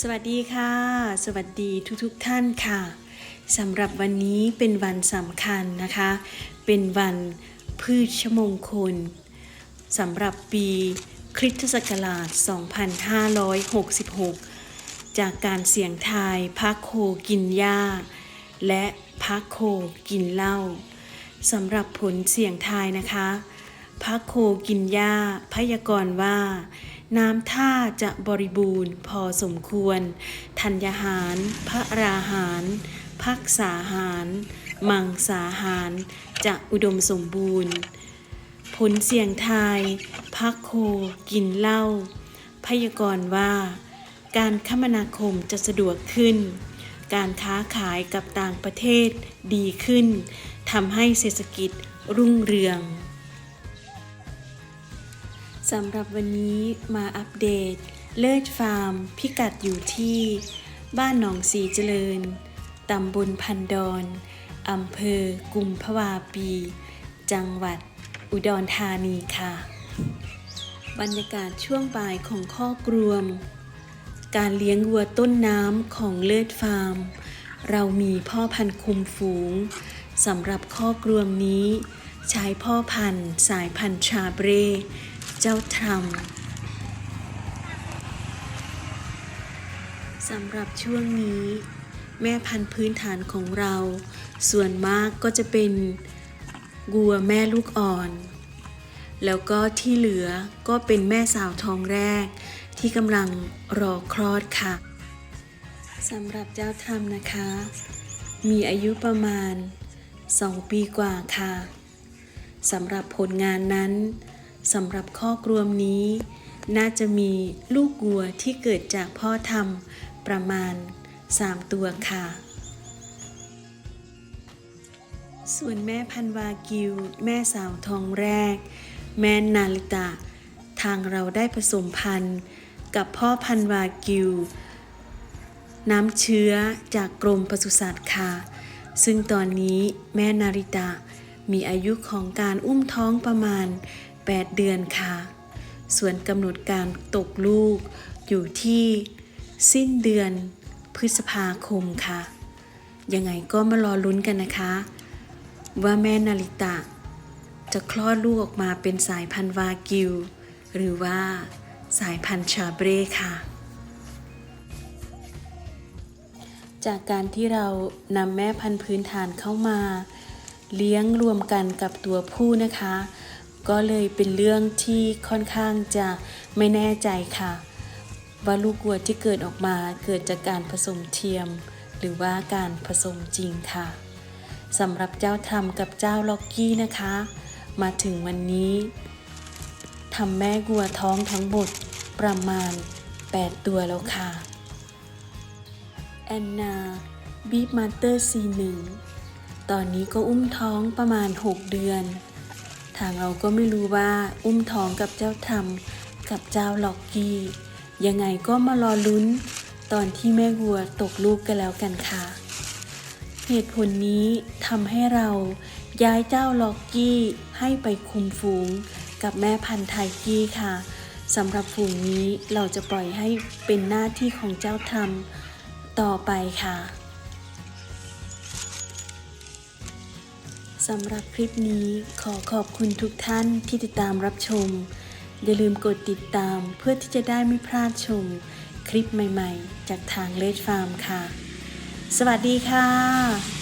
สวัสดีค่ะ สวัสดีทุกๆทท่านค่ะสำหรับวันนี้เป็นวันสำคัญนะคะ เป็นวันพืชมงคลสำหรับปีคริสตศักราช 2566 จากการเสี่ยงทายพักโคกินหญ้า และพักโคกินเหล้าสำหรับผลเสี่ยงทายนะคะ พักโคกินหญ้าพยากรณ์ว่า น้ำท่าจะบริบูรณ์พอสมควร ธัญญาหาร พระราหาร พักษาหาร มังสาหาร จะอุดมสมบูรณ์ ผลเสี่ยงทายพักโคกินเหล้าพยากรณ์ว่า การคมนาคมจะสะดวกขึ้น การค้าขายกับต่างประเทศดีขึ้นทำให้เศรษฐกิจรุ่งเรือง สำหรับวันนี้มาอัปเดต เลิศฟาร์ม พิกัดอยู่ที่ บ้านหนองสีเจริญ ตำบลพันดอนอำเภอกุมภาวาปี จังหวัด อุดรธานีค่ะ บรรยากาศช่วงบ่ายของข้อกรวม การเลี้ยงวัวต้นน้ำของเลิศฟาร์ม เรามีพ่อพันธุ์คุมฝูงสำหรับข้อกรวมนี้ ใช้พ่อพันธุ์สายพันธุ์ชาเบร เจ้าทรัมสำหรับช่วงนี้ แม่พันธุ์พื้นฐานของเรา ส่วนมากก็จะเป็นวัวแม่ลูกอ่อน แล้วก็ที่เหลือก็เป็นแม่สาวท้องแรก ที่กำลังรอคลอดค่ะสำหรับเจ้าทรัมนะคะ มีอายุประมาณ 2 ปีกว่าค่ะสำหรับผลงานนั้น สำหรับข้อกรวมนี้ น่าจะมีลูกวัวที่เกิดจากพ่อทำประมาณ 3 ตัวค่ะ ส่วนแม่พันวากิว แม่สาวทองแรก แม่นาลิตาทางเราได้ผสมพันธุ์กับพ่อพันวากิว น้ำเชื้อจากกรมปศุสัตว์ค่ะ ซึ่งตอนนี้แม่นาริตะมีอายุของการอุ้มท้องประมาณ 8 เดือนค่ะ ส่วนกำหนดการตกลูกอยู่ที่สิ้นเดือนพฤษภาคมค่ะ ยังไงก็มารอลุ้นกันนะคะ ว่าแม่นาริตะ จะคลอดลูกออกมาเป็นสายพันธุ์วากิว หรือว่าสายพันธุ์ชาเบรค่ะ จากการที่เรานำแม่พันธุ์พื้นฐานเข้ามา เลี้ยงรวมกันกับตัวผู้นะคะ ก็เลยเป็นเรื่องที่ค่อนข้างจะไม่แน่ใจค่ะ ว่าลูกวัวที่เกิดออกมาเกิดจากการผสมเทียม หรือว่าการผสมจริงค่ะสำหรับเจ้าทำกับเจ้าล็อกกี้นะคะ มาถึงวันนี้ทำแม่วัวท้องทั้งหมดประมาณ 8 ตัวแล้วค่ะแอนนาบีฟมาสเตอร์ซีหนึ่งตอนนี้ก็อุ้มท้องประมาณ 6 เดือน ทางเราก็ไม่รู้ว่าอุ้มท้องกับเจ้าทำกับเจ้าล็อกกี้ ยังไงก็มารอลุ้น ตอนที่แม่วัวตกลูกกันแล้วกันค่ะ เหตุผลนี้ทำให้เราย้ายเจ้าล็อกกี้ให้ไปคุมฝูงกับแม่พันธุ์ไทกี้ค่ะสำหรับฝูงนี้เราจะปล่อยให้เป็นหน้าที่ของเจ้าทำต่อไปค่ะ สำหรับคลิปนี้ขอขอบคุณทุกท่านที่ติดตามรับชม อย่าลืมกดติดตามเพื่อที่จะได้ไม่พลาดชม คลิปใหม่ๆ จากทางเลดฟาร์มค่ะ สวัสดีค่ะ